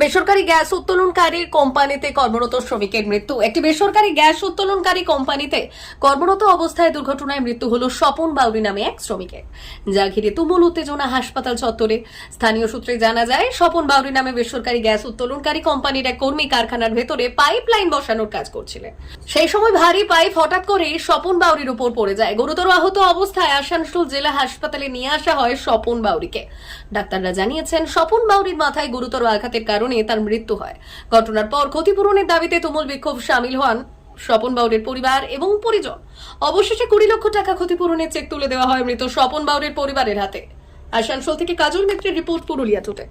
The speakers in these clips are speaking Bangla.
বেসরকারি গ্যাস উত্তোলনকারী কোম্পানিতে কর্মরত শ্রমিকের মৃত্যু। একটি বেসরকারি গ্যাস উত্তোলনকারী কোম্পানিতে কর্মরত অবস্থায় দুর্ঘটনায় মৃত্যু হল স্বপন বাউরি নামে এক শ্রমিকের। যা ঘিরে তুমুল উত্তেজনা হাসপাতাল চত্বরে। স্থানীয় সূত্রে জানা যায়, স্বপন বাউরি নামে বেসরকারি গ্যাস উত্তোলনকারী কোম্পানির এক কর্মী কারখানার ভেতরে পাইপ লাইন বসানোর কাজ করছিলেন। সেই সময় ভারী পাইপ হঠাৎ করে স্বপন বাউরির উপর পড়ে যায়। গুরুতর আহত অবস্থায় আসানসোল জেলা হাসপাতালে নিয়ে আসা হয় স্বপন বাউরিকে। ডাক্তাররা জানিয়েছেন, স্বপন বাউরির মাথায় গুরুতর আঘাতের কারণে তার মৃত্যু হয়। ঘটনার পর ক্ষতিপূরণের দাবিতে তুমুল বিক্ষোভ সামিল হন স্বপন বাউরের পরিবার এবং পরিজন। অবশেষে কুড়ি লক্ষ টাকা ক্ষতিপূরণের চেক তুলে দেওয়া হয় মৃত স্বপন বাউরের পরিবারের হাতে। আসানসোল থেকে কাজল মিত্রের রিপোর্ট পুরুলিয়া টুটে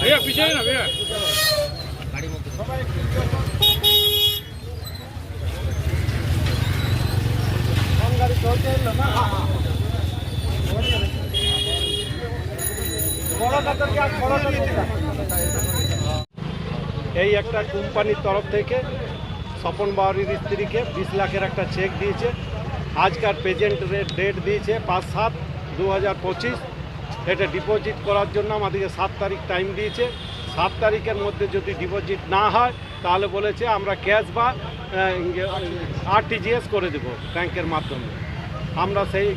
भैया पीछे है ना भैया এই একটা কোম্পানির তরফ থেকে স্বপন বাউরির স্ত্রীকে বিশ লাখের একটা চেক দিয়েছে আজকার প্রেজেন্ট ডেট দিয়েছে পাঁচ সাত দু হাজার পঁচিশ এটা ডিপোজিট করার জন্য আমাদেরকে সাত তারিখ টাইম দিয়েছে। সাত তারিখের মধ্যে যদি ডিপোজিট না হয়, তাহলে বলেছে আমরা ক্যাশ বা আরটিজিএস করে দেবো ব্যাংকের মাধ্যমে। আমরা সেই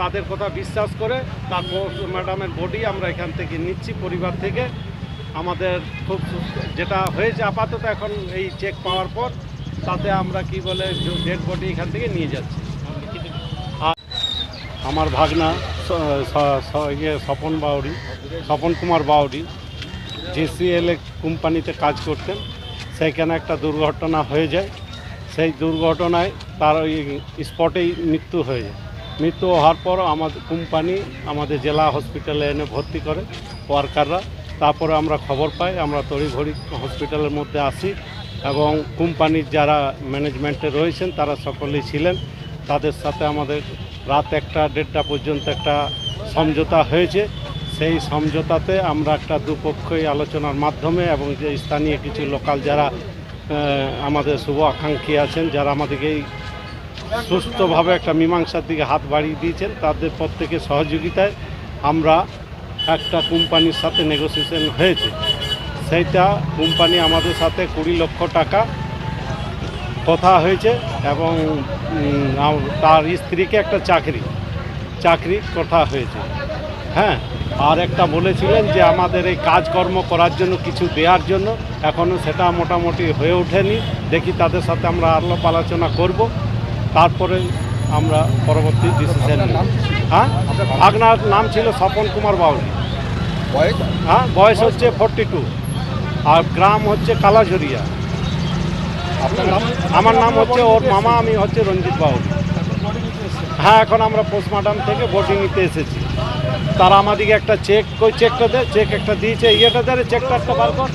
তাদের কথা বিশ্বাস করে তারপর ম্যাডামের বডি আমরা এখান থেকে নিচ্ছি পরিবার থেকে। আমাদের খুব যেটা হয়েছে আপাতত এখন এই চেক পাওয়ার পর, তাতে আমরা কি বলে ডেড বডি এখান থেকে নিয়ে যাচ্ছি। আমার ভাগনা ইয়ে স্বপন বাউরি স্বপন কুমার বাউরি জেসিএল কোম্পানিতে কাজ করতেন। সেইখানে একটা দুর্ঘটনা হয়ে যায়। সেই দুর্ঘটনায় তার ওই স্পটেই মৃত্যু হয়ে যায়। মৃত্যু হওয়ার পর আমাদের কোম্পানি, আমাদের জেলা হসপিটালে এনে ভর্তি করে ওয়ার্কাররা। তারপরে আমরা খবর পাই, আমরা তড়িঘড়ি হসপিটালের মধ্যে আসি এবং কোম্পানির যারা ম্যানেজমেন্টে রয়েছেন, তারা সকলেই ছিলেন। তাদের সাথে আমাদের রাত একটা, দেড়টা পর্যন্ত একটা সমঝোতা হয়েছে। সেই সমঝোতাতে আমরা একটা দুপক্ষই আলোচনার মাধ্যমে এবং যে স্থানীয় কিছু লোকাল যারা আমাদের শুভ আকাঙ্ক্ষী আছেন, যারা আমাদেরকে এই সুস্থভাবে একটা মীমাংসার দিকে হাত বাড়িয়ে দিয়েছেন, তাদের প্রত্যেকের সহযোগিতায় আমরা একটা কোম্পানির সাথে নেগোসিয়েশন হয়েছে। সেইটা কোম্পানি আমাদের সাথে কুড়ি লক্ষ টাকা কথা হয়েছে এবং তার স্ত্রীকে একটা চাকরি। চাকরি কথা হয়েছে। হ্যাঁ আর একটা বলেছিলেন যে আমাদের এই কাজকর্ম করার জন্য কিছু দেওয়ার জন্য। এখনও সেটা মোটামুটি হয়ে ওঠেনি। দেখি তাদের সাথে আমরা আলোপ আলোচনা করব। তারপরে আমরা পরবর্তী ডিসিশন হ্যাঁ আপনার নাম ছিল স্বপন কুমার বয়স? হ্যাঁ বয়স হচ্ছে ফোরটি টু আর গ্রাম হচ্ছে কালাঝরিয়া। আমার নাম হচ্ছে ওর মামা, আমি হচ্ছে রঞ্জিত বাবু। হ্যাঁ এখন আমরা পোস্টমার্টাম থেকে বোটিং নিতে এসেছি। তারা আমাদেরকে একটা চেক চেকটা দেয় চেক একটা দিয়েছে, ইয়েটা দেয় চেকটা একটা বার কর।